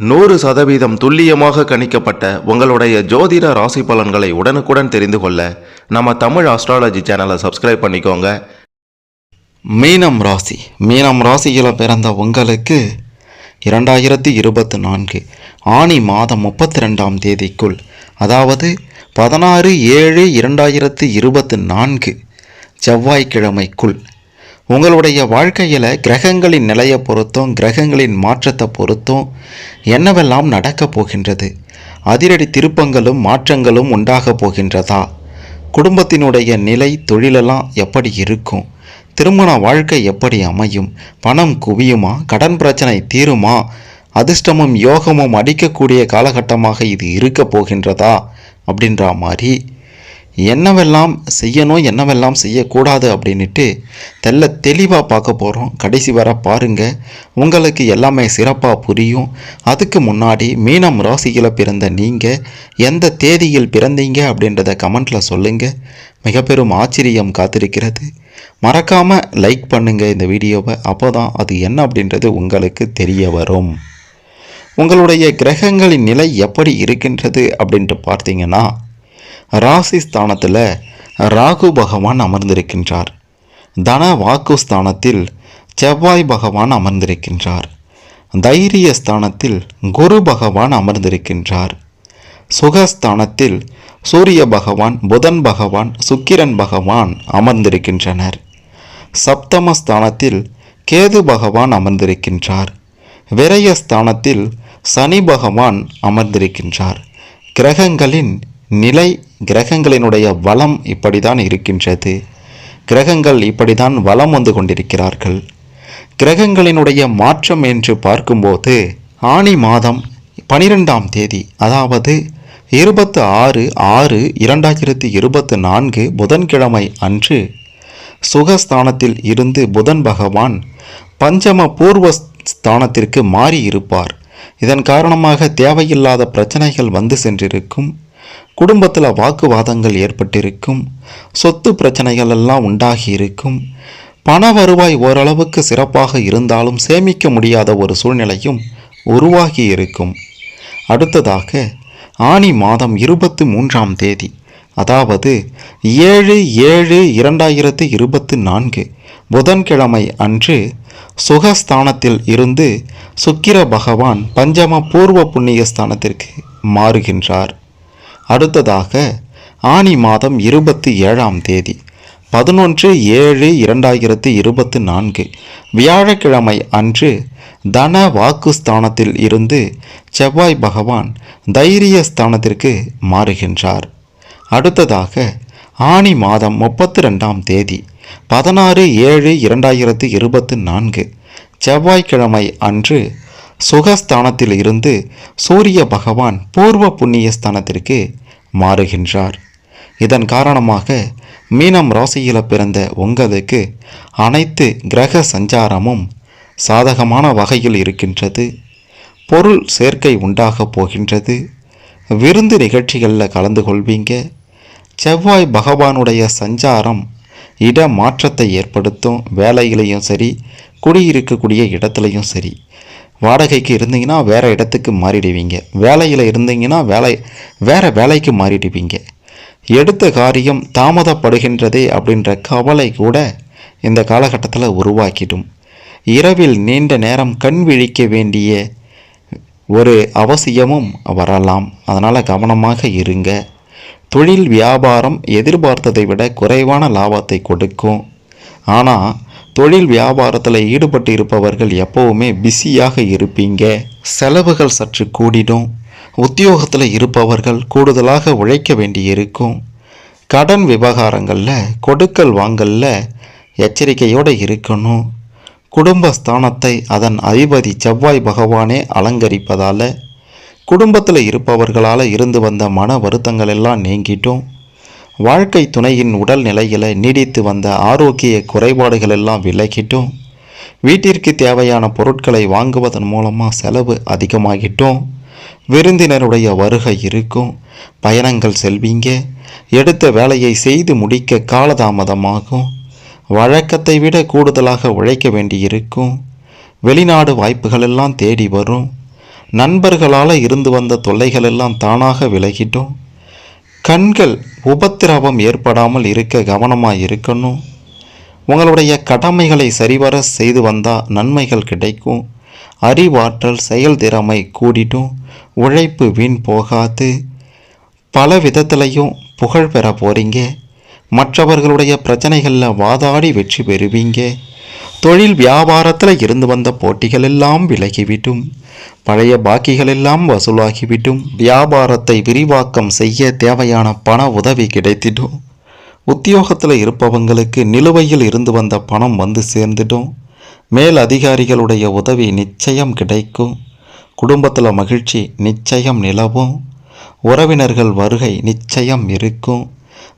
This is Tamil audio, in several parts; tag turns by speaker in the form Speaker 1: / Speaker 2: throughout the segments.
Speaker 1: நூறு சதவீதம் துல்லியமாக கணிக்கப்பட்ட உங்களுடைய ஜோதிட ராசி பலன்களை உடனுக்குடன் தெரிந்து கொள்ள நம்ம தமிழ் ஆஸ்ட்ராலஜி சேனலை சப்ஸ்கிரைப் பண்ணிக்கோங்க.
Speaker 2: மீனம் ராசி. மீனம் ராசியில் பிறந்த உங்களுக்கு இரண்டாயிரத்தி இருபத்தி நான்கு ஆனி மாதம் முப்பத்தி ரெண்டாம் தேதிக்குள் அதாவது பதினாறு ஏழு இரண்டாயிரத்தி இருபத்தி நான்கு செவ்வாய்க்கிழமைக்குள் உங்களுடைய வாழ்க்கையில் கிரகங்களின் நிலையை பொறுத்தும் கிரகங்களின் மாற்றத்தை பொறுத்தும் என்னவெல்லாம் நடக்கப் போகின்றது? அதிரடி திருப்பங்களும் மாற்றங்களும் உண்டாகப் போகின்றதா? குடும்பத்தினுடைய நிலை தொழிலெல்லாம் எப்படி இருக்கும்? திருமண வாழ்க்கை எப்படி அமையும்? பணம் குவியுமா? கடன் பிரச்சனை தீருமா? அதிர்ஷ்டமும் யோகமும் அடிக்கக்கூடிய காலகட்டமாக இது இருக்க போகின்றதா? அப்படின்ற மாதிரி என்னவெல்லாம் செய்யணும் என்னவெல்லாம் செய்யக்கூடாது அப்படின்ட்டு தெல்ல தெளிவாக பார்க்க போகிறோம் கடைசி வர பாருங்கள் உங்களுக்கு எல்லாமே சிறப்பாக புரியும். அதுக்கு முன்னாடி மீனம் ராசியில் பிறந்த நீங்கள் எந்த தேதியில் பிறந்தீங்க அப்படின்றத கமெண்ட்டில் சொல்லுங்கள் மிக பெரும் ஆச்சரியம் காத்திருக்கிறது. மறக்காமல் லைக் பண்ணுங்கள் இந்த வீடியோவை. அப்போ தான் அது என்ன அப்படின்றது உங்களுக்கு தெரிய வரும். உங்களுடைய கிரகங்களின் நிலை எப்படி இருக்கின்றது அப்படின்ட்டு பார்த்தீங்கன்னா ராசி ஸ்தானத்தில் ராகு பகவான் அமர்ந்திருக்கின்றார். தன வாக்கு ஸ்தானத்தில் செவ்வாய் பகவான் அமர்ந்திருக்கின்றார். தைரிய ஸ்தானத்தில் குரு பகவான் அமர்ந்திருக்கின்றார். சுகஸ்தானத்தில் சூரிய பகவான் புதன் பகவான் சுக்கிரன் பகவான் அமர்ந்திருக்கின்றனர். சப்தமஸ்தானத்தில் கேது பகவான் அமர்ந்திருக்கின்றார். விரயஸ்தானத்தில் சனி பகவான் அமர்ந்திருக்கின்றார். கிரகங்களின் நிலை கிரகங்களினுடைய வளம் இப்படிதான் இருக்கின்றது. கிரகங்கள் இப்படிதான் வலம் வந்து கொண்டிருக்கிறார்கள். கிரகங்களினுடைய மாற்றம் என்று பார்க்கும்போது ஆணி மாதம் பனிரெண்டாம் தேதி அதாவது இருபத்து ஆறு ஆறு இரண்டாயிரத்தி இருபத்து நான்கு புதன்கிழமை அன்று சுகஸ்தானத்தில் இருந்து புதன் பகவான் பஞ்சம பூர்வ ஸ்தானத்திற்கு மாறி இருப்பார் இதன் காரணமாக தேவையில்லாத பிரச்சனைகள் வந்து சென்றிருக்கும். குடும்பத்தில் வாக்குவாதங்கள் ஏற்பட்டிருக்கும் சொத்து பிரச்சனைகள் எல்லாம் உண்டாகி இருக்கும். பண வருவாய் ஓரளவுக்கு சிறப்பாக இருந்தாலும் சேமிக்க முடியாத ஒரு சூழ்நிலையும் உருவாகி இருக்கும். அடுத்ததாக ஆனி மாதம் இருபத்தி மூன்றாம் தேதி அதாவது ஏழு ஏழு இரண்டாயிரத்து இருபத்து நான்கு புதன்கிழமை அன்று சுகஸ்தானத்தில் இருந்து சுக்கிர பகவான் பஞ்சம பூர்வ புண்ணிய ஸ்தானத்திற்கு மாறுகின்றார். அடுத்ததாக ஆனி மாதம் இருபத்தி ஏழாம் தேதி பதினொன்று ஏழு இரண்டாயிரத்து இருபத்து நான்கு வியாழக்கிழமை அன்று தன வாக்கு ஸ்தானத்தில் இருந்து செவ்வாய் பகவான் தைரிய ஸ்தானத்திற்கு மாறுகின்றார். அடுத்ததாக ஆனி மாதம் முப்பத்தி ரெண்டாம் தேதி பதினாறு ஏழு இரண்டாயிரத்து இருபத்து நான்கு செவ்வாய்க்கிழமை அன்று சுகஸ்தானத்தில் இருந்து சூரிய பகவான் பூர்வ புண்ணிய ஸ்தானத்திற்கு மாறுகின்றார். இதன் காரணமாக மீனம் ராசியில் பிறந்த உங்களுக்கு அனைத்து கிரக சஞ்சாரமும் சாதகமான வகையில் இருக்கின்றது. பொருள் சேர்க்கை உண்டாகப் போகின்றது. விருந்து நிகழ்ச்சிகளில் கலந்து கொள்வீங்க. செவ்வாய் பகவானுடைய சஞ்சாரம் இட மாற்றத்தை ஏற்படுத்தும். வேலையிலையும் சரி குடியிருக்கக்கூடிய இடத்துலையும் சரி. வாடகைக்கு இருந்தீங்கன்னா வேறு இடத்துக்கு மாறிடுவீங்க. வேலையில் இருந்தீங்கன்னா வேலை வேறு வேலைக்கு மாறிடுவீங்க. எடுத்த காரியம் தாமதப்படுகின்றதே அப்படின்ற கவலை கூட இந்த காலகட்டத்தில் உருவாக்கிடும். இரவில் நீண்ட நேரம் கண் விழிக்க வேண்டிய ஒரு அவசியமும் வரலாம். அதனால் கவனமாக இருங்க. தொழில் வியாபாரம் எதிர்பார்த்ததை விட குறைவான லாபத்தை கொடுக்கும். ஆனால் தொழில் வியாபாரத்தில் ஈடுபட்டு இருப்பவர்கள் எப்போவுமே பிஸியாக இருப்பீங்க. செலவுகள் சற்று கூடிடும். உத்தியோகத்தில் இருப்பவர்கள் கூடுதலாக உழைக்க வேண்டியிருக்கும். கடன் விவகாரங்களில் கொடுக்கல் வாங்கலில் எச்சரிக்கையோடு இருக்கணும். குடும்பஸ்தானத்தை அதன் அதிபதி செவ்வாய் பகவானே அலங்கரிப்பதால் குடும்பத்தில் இருப்பவர்களால் இருந்து வந்த மன வருத்தங்கள் எல்லாம் நீங்கிட்டும். வாழ்க்கை துணையின் உடல் நிலையில் நீடித்து வந்த ஆரோக்கிய குறைபாடுகள் எல்லாம் விலகிட்டும். வீட்டிற்கு தேவையான பொருட்களை வாங்குவதன் மூலமாக செலவு அதிகமாகிட்டும். விருந்தினருடைய வருகை இருக்கும். பயணங்கள் செல்வீங்க. எடுத்த வேலையை செய்து முடிக்க காலதாமதமாகும். வழக்கத்தை விட கூடுதலாக உழைக்க வேண்டியிருக்கும். வெளிநாடு வாய்ப்புகள் எல்லாம் தேடி வரும். நண்பர்களால் இருந்து வந்த தொல்லைகள் எல்லாம் தானாக விலகிட்டும். கண்கள் உபத்திரவம் ஏற்படாமல் இருக்க கவனமாக இருக்கணும். உங்களுடைய கடமைகளை சரிவர செய்து வந்தால் நன்மைகள் கிடைக்கும். அறிவாற்றல் செயல்திறமை கூடிட்டும். உழைப்பு வீண் போகாது. பல விதத்துலையும் புகழ் பெற போகிறீங்க மற்றவர்களுடைய பிரச்சனைகளில் வாதாடி வெற்றி பெறுவீங்க. தொழில் வியாபாரத்தில் இருந்து வந்த போட்டிகள் எல்லாம் விலகிவிட்டும் பழைய பாக்கிகள் எல்லாம் வசூலாகிவிட்டும் வியாபாரத்தை விரிவாக்கம் செய்ய தேவையான பண உதவி கிடைத்திடும். உத்தியோகத்தில் இருப்பவங்களுக்கு நிலுவையில் இருந்து வந்த பணம் வந்து சேர்ந்துடும். மேல் அதிகாரிகளுடைய உதவி நிச்சயம் கிடைக்கும். குடும்பத்தில் மகிழ்ச்சி நிச்சயம் நிலவும். உறவினர்கள் வருகை நிச்சயம் இருக்கும்.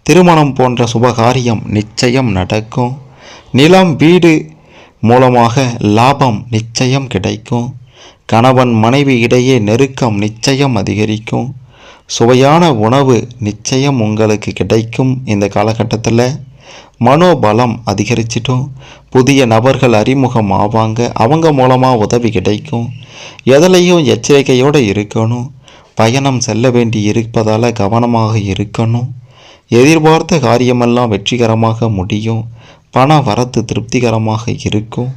Speaker 2: திருமணம் போன்ற சுபகாரியம் நிச்சயம் நடக்கும். நிலம் வீடு மூலமாக லாபம் நிச்சயம் கிடைக்கும். கணவன் மனைவி இடையே நெருக்கம் நிச்சயம் அதிகரிக்கும். சுவையான உணவு நிச்சயம் உங்களுக்கு கிடைக்கும் இந்த காலகட்டத்தில். மனோபலம் அதிகரிச்சிட்டும் புதிய நபர்கள் அறிமுகம் ஆவாங்க. அவங்க மூலமாக உதவி கிடைக்கும். எதுலையும் எச்சரிக்கையோடு இருக்கணும். பயணம் செல்ல வேண்டி இருப்பதால் கவனமாக இருக்கணும். எதிர்பார்த்த காரியமெல்லாம் வெற்றிகரமாக முடியும். பண வரத்து திருப்திகரமாக இருக்கும்.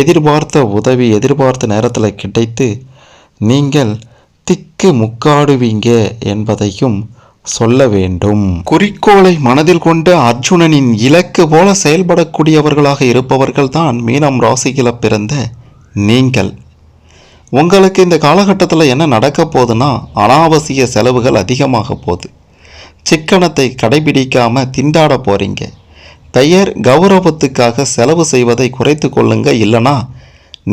Speaker 2: எதிர்பார்த்த உதவி எதிர்பார்த்த நேரத்தில் கிடைத்து நீங்கள் திக்கு முக்காடுவீங்க என்பதையும் சொல்ல வேண்டும். குறிக்கோளை மனதில் கொண்டு அர்ஜுனனின் இலக்கு போல செயல்படக்கூடியவர்களாக இருப்பவர்கள் தான் மீனம் ராசியில் பிறந்த நீங்கள். உங்களுக்கு இந்த காலகட்டத்தில் என்ன நடக்க போகுதுன்னா அனாவசிய செலவுகள் அதிகமாக போகுது. சிக்கனத்தை கடைபிடிக்காமல் திண்டாட போகிறீங்க பெயர் கௌரவத்துக்காக செலவு செய்வதை குறைத்து கொள்ளுங்க இல்லைனா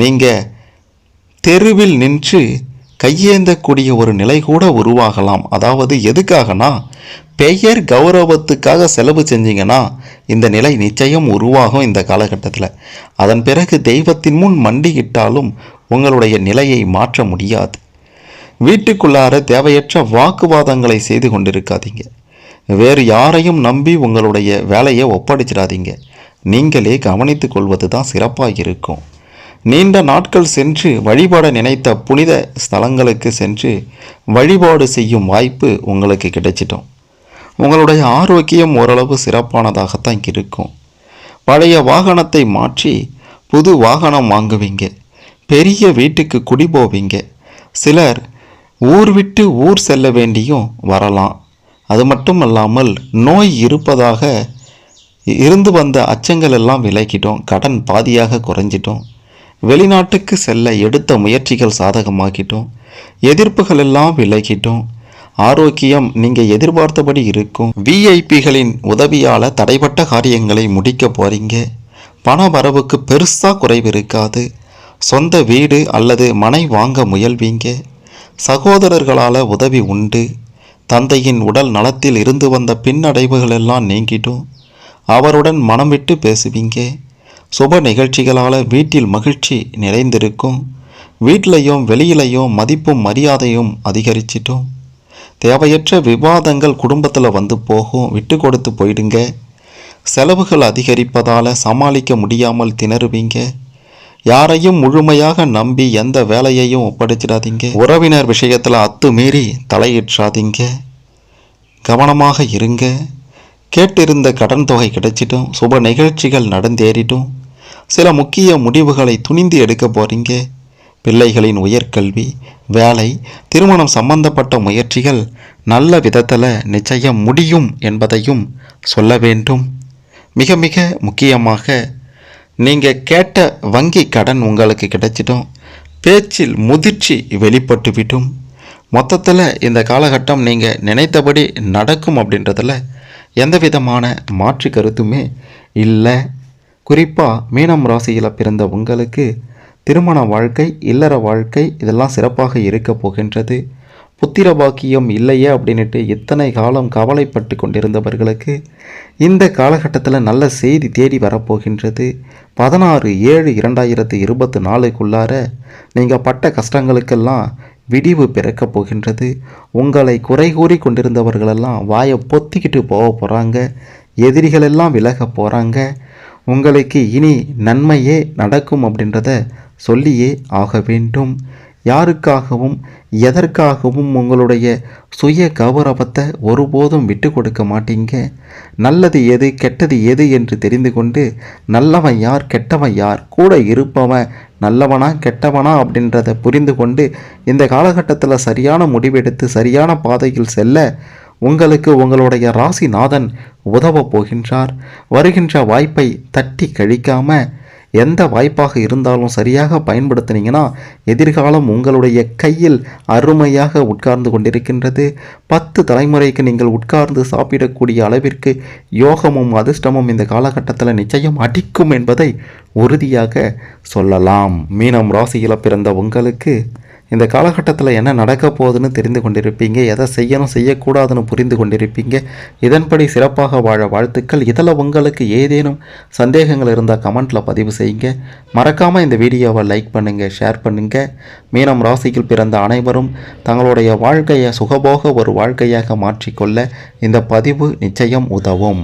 Speaker 2: நீங்கள் தெருவில் நின்று கையேந்தக்கூடிய ஒரு நிலை கூட உருவாகலாம். அதாவது எதுக்காகனா பெயர் கௌரவத்துக்காக செலவு செஞ்சீங்கன்னா இந்த நிலை நிச்சயம் உருவாகும் இந்த காலகட்டத்தில். அதன் பிறகு தெய்வத்தின் முன் மண்டியிட்டாலும் உங்களுடைய நிலையை மாற்ற முடியாது. வீட்டுக்குள்ளார தேவையற்ற வாக்குவாதங்களை செய்து கொண்டிருக்காதீங்க. வேறு யாரையும் நம்பி உங்களுடைய வேலையை ஒப்படைச்சிடாதீங்க. நீங்களே கவனித்து கொள்வது தான் சிறப்பாக இருக்கும். நீண்ட நாட்கள் சென்று வழிபாட நினைத்த புனித ஸ்தலங்களுக்கு சென்று வழிபாடு செய்யும் வாய்ப்பு உங்களுக்கு கிடைச்சிட்டோம் உங்களுடைய ஆரோக்கியம் ஓரளவு சிறப்பானதாகத்தான் இருக்கும். பழைய வாகனத்தை மாற்றி புது வாகனம் வாங்குவீங்க. பெரிய வீட்டுக்கு குடி போவீங்க. சிலர் ஊர் விட்டு ஊர் செல்ல வேண்டியும் வரலாம். அது மட்டும் அல்லாமல் நோய் இருப்பதாக இருந்து வந்த அச்சங்கள் எல்லாம் விலக்கிட்டோம் கடன் பாதியாக குறைஞ்சிட்டோம். வெளிநாட்டுக்கு செல்ல எடுத்த முயற்சிகள் சாதகமாக்கிட்டோம் எதிர்ப்புகள் எல்லாம் விலகிட்டோம். ஆரோக்கியம் நீங்கள் எதிர்பார்த்தபடி இருக்கும். விஐபிகளின் உதவியால் தடைப்பட்ட காரியங்களை முடிக்க போகிறீங்க பண வரவுக்கு பெருசாக குறைவு இருக்காது. சொந்த வீடு அல்லது மனை வாங்க முயல்வீங்க. சகோதரர்களால் உதவி உண்டு. தந்தையின் உடல் நலத்தில் இருந்து வந்த பின்னடைவுகள் எல்லாம் நீங்கிட்டும். அவருடன் மனம் விட்டு பேசுவீங்க. சுப நிகழ்ச்சிகளால் வீட்டில் மகிழ்ச்சி நிறைந்திருக்கும். வீட்டிலையும் வெளியிலையும் மதிப்பும் மரியாதையும் அதிகரிச்சிட்டும். தேவையற்ற விவாதங்கள் குடும்பத்தில் வந்து போகும். விட்டு கொடுத்து போயிடுங்க. செலவுகள் அதிகரிப்பதால் சமாளிக்க முடியாமல் திணறுவீங்க. யாரையும் முழுமையாக நம்பி எந்த வேலையையும் ஒப்படைச்சிடாதீங்க உறவினர் விஷயத்தில் அத்துமீறி தலையிற்றாதீங்க கவனமாக இருங்க. கேட்டிருந்த கடன் தொகை கிடைச்சிட்டும் சுப நிகழ்ச்சிகள் நடந்தேறிட்டும் சில முக்கிய முடிவுகளை துணிந்து எடுக்க போறீங்க. பிள்ளைகளின் உயர்கல்வி வேலை திருமணம் சம்பந்தப்பட்ட முயற்சிகள் நல்ல விதத்தில் நிச்சயம் முடியும் என்பதையும் சொல்ல வேண்டும். மிக மிக முக்கியமாக நீங்கள் கேட்ட வங்கி கடன் உங்களுக்கு கிடைச்சிடும். பேச்சில் முதிர்ச்சி வெளிப்பட்டுவிடும் மொத்தத்தில் இந்த காலகட்டம் நீங்கள் நினைத்தபடி நடக்கும் அப்படின்றதில் எந்த விதமான மாற்று கருத்துமே இல்லை. குறிப்பாக மீனம் ராசியில் பிறந்த உங்களுக்கு திருமண வாழ்க்கை இல்லற வாழ்க்கை இதெல்லாம் சிறப்பாக இருக்க போகின்றது. புத்திர பாக்கியம் இல்லையே அப்படின்ட்டு இத்தனை காலம் கவலைப்பட்டு கொண்டிருந்தவர்களுக்கு இந்த காலகட்டத்தில் நல்ல செய்தி தேடி வரப்போகின்றது. பதினாறு ஏழு இரண்டாயிரத்து இருபத்தி நாலுக்குள்ளார நீங்கள் பட்ட கஷ்டங்களுக்கெல்லாம் விடிவு பிறக்கப் போகின்றது. உங்களை குறை கூறி கொண்டிருந்தவர்களெல்லாம் வாயை பொத்திக்கிட்டு போக போகிறாங்க எதிரிகளெல்லாம் விலக போகிறாங்க உங்களுக்கு இனி நன்மையே நடக்கும் அப்படின்றத சொல்லியே ஆக வேண்டும். யாருக்காகவும் எதற்காகவும் உங்களுடைய சுய கௌரவத்தை ஒருபோதும் விட்டு கொடுக்க மாட்டீங்க? நல்லது எது கெட்டது எது என்று தெரிந்து கொண்டு நல்லவன் யார் கெட்டவன் யார் கூட இருப்பவன் நல்லவனா கெட்டவனா அப்படின்றத புரிந்து கொண்டு இந்த காலகட்டத்தில் சரியான முடிவெடுத்து சரியான பாதையில் செல்ல உங்களுக்கு உங்களுடைய ராசிநாதன் உதவப் போகின்றார். வருகின்ற வாய்ப்பை தட்டி கழிக்காமல் எந்த வாய்ப்பாக இருந்தாலும் சரியாக பயன்படுத்தினீங்கன்னா எதிர்காலம் உங்களுடைய கையில் அருமையாக உட்கார்ந்து கொண்டிருக்கின்றது. பத்து தலைமுறைக்கு நீங்கள் உட்கார்ந்து சாப்பிடக்கூடிய அளவிற்கு யோகமும் அதிர்ஷ்டமும் இந்த காலகட்டத்தில் நிச்சயம் அடிக்கும் என்பதை உறுதியாக சொல்லலாம். மீனம் ராசியில் பிறந்த உங்களுக்கு இந்த காலகட்டத்தில் என்ன நடக்க போகுதுன்னு தெரிந்து கொண்டிருப்பீங்க எதை செய்யணும் செய்யக்கூடாதுன்னு புரிந்து கொண்டிருப்பீங்க இதன்படி சிறப்பாக வாழ வாழ்த்துக்கள். இதில் உங்களுக்கு ஏதேனும் சந்தேகங்கள் இருந்தால் கமெண்ட்டில் பதிவு செய்யுங்க. மறக்காமல் இந்த வீடியோவை லைக் பண்ணுங்கள் ஷேர் பண்ணுங்கள் மீனம் ராசியில் பிறந்த அனைவரும் தங்களுடைய வாழ்க்கையை சுகபோக ஒரு வாழ்க்கையாக மாற்றிக்கொள்ள இந்த பதிவு நிச்சயம் உதவும்.